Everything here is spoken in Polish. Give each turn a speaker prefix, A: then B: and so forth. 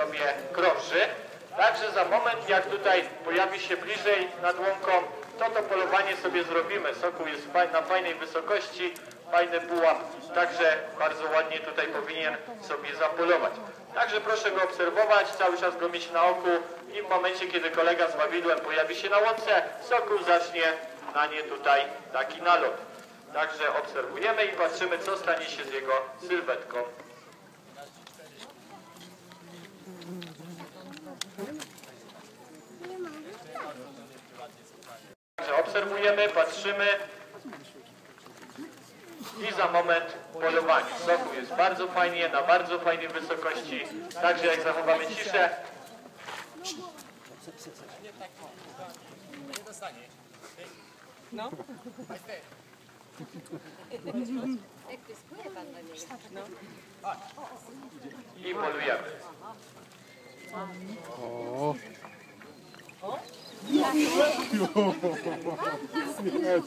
A: sobie krąży. Także za moment, jak tutaj pojawi się bliżej nad łąką, to to polowanie sobie zrobimy. Sokół jest na fajnej wysokości, fajny pułap, także bardzo ładnie tutaj powinien sobie zapolować. Także proszę go obserwować, cały czas go mieć na oku i w momencie, kiedy kolega z wawidłem pojawi się na łące, sokół zacznie na nie tutaj taki nalot. Także obserwujemy i patrzymy, co stanie się z jego sylwetką. Obserwujemy, patrzymy i za moment polowanie. Soku jest bardzo fajnie, na bardzo fajnej wysokości. Także jak zachowamy ciszę,
B: Jak pyskuje pan do niego?
A: i polujemy. Yo. yes.